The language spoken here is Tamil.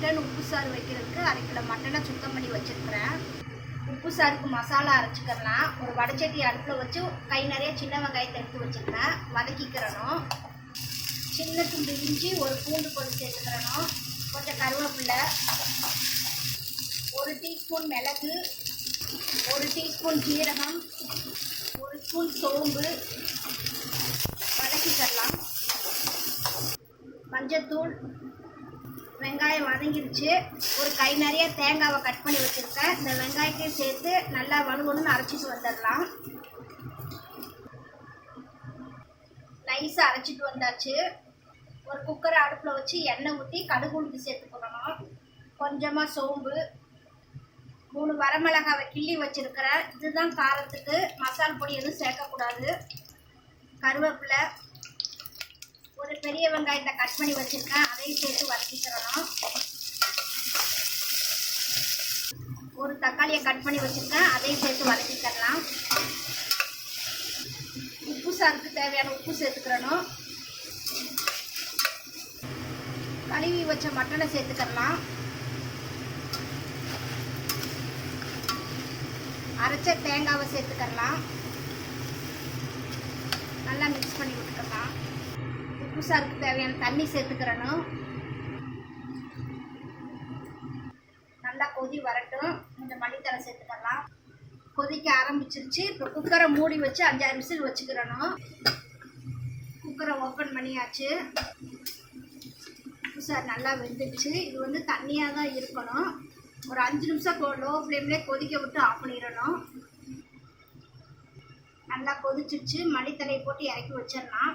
மட்டன் உப்பு சாறு வைக்கிறதுக்கு அரை கிலோ மட்டனை சுத்தம் பண்ணி வச்சுருக்கிறேன். உப்பு சாருக்கு மசாலா அரைச்சிக்கிறலாம் ஒரு வடச்சட்டி அடுப்பில் வச்சு கை நிறைய சின்ன வெங்காயத்தை எடுத்து வச்சுருக்கேன். வதக்கிக்கிறணும். சின்ன துண்டு இஞ்சி ஒரு பூண்டு போட்டு சேர்த்துக்கிறணும். கொஞ்சம் கருவேப்பில்லை ஒரு டீஸ்பூன் மிளகு ஒரு டீஸ்பூன் ஜீரகம் ஒரு ஸ்பூன் சோம்பு. வதக்கிக்கலாம். மஞ்சத்தூள் வெங்காயம் வதங்கிருச்சு. ஒரு கை நிறைய தேங்காவை கட் பண்ணி வச்சுருக்கேன். இந்த வெங்காயத்தையும் சேர்த்து நல்லா வலுவலுன்னு அரைச்சிட்டு வந்துடலாம். நைஸாக அரைச்சிட்டு வந்தாச்சு. ஒரு குக்கரை அடுப்பில் வச்சு எண்ணெய் ஊற்றி கடுகு உளுந்து சேர்த்துக்கணும் கொஞ்சமாக சோம்பு. மூணு வரமிளகாவை கிள்ளி வச்சுருக்கிறேன். இதுதான் காரத்துக்கு. மசால் பொடி எதுவும் சேர்க்கக்கூடாது. கருவேப்பிலை ஒரு பெரிய வெங்காயத்தை கட் பண்ணி வச்சிருக்கேன். அதையும் சேர்த்து வதக்கிக்கிறோம் ஒரு தக்காளியை கட் பண்ணி வச்சிருக்கேன். அதையும் சேர்த்து வதக்கிக்கிறலாம் உப்பு சாருக்கு தேவையான உப்பு சேர்த்துக்கிறணும். கழுவி வச்ச மட்டனை சேர்த்துக்கிறலாம் அரைச்ச தேங்காவை சேர்த்துக்கிறலாம் நல்லா மிக்ஸ் பண்ணி விட்டுக்கலாம். உப்பு தேவையான தண்ணி சேர்த்துக்கிறணும். நல்லா கொதி வரட்டும். கொஞ்சம் மல்லித்தலை சேர்த்துக்கலாம். கொதிக்க ஆரம்பிச்சிருச்சு. இப்போ குக்கரை மூடி வச்சு அஞ்சாறு விசில் வச்சுக்கிறணும். குக்கரை ஓப்பன் பண்ணியாச்சு. உப்பு சார் நல்லா வெந்துடுச்சு. இது வந்து தண்ணியாக தான் இருக்கணும். ஒரு அஞ்சு நிமிஷம் லோ ஃப்ளேம்லேயே கொதிக்க விட்டு ஆஃப் பண்ணிடணும். நல்லா கொதிச்சிருச்சு. மல்லித்தலையை போட்டு இறக்கி வச்சிடலாம்.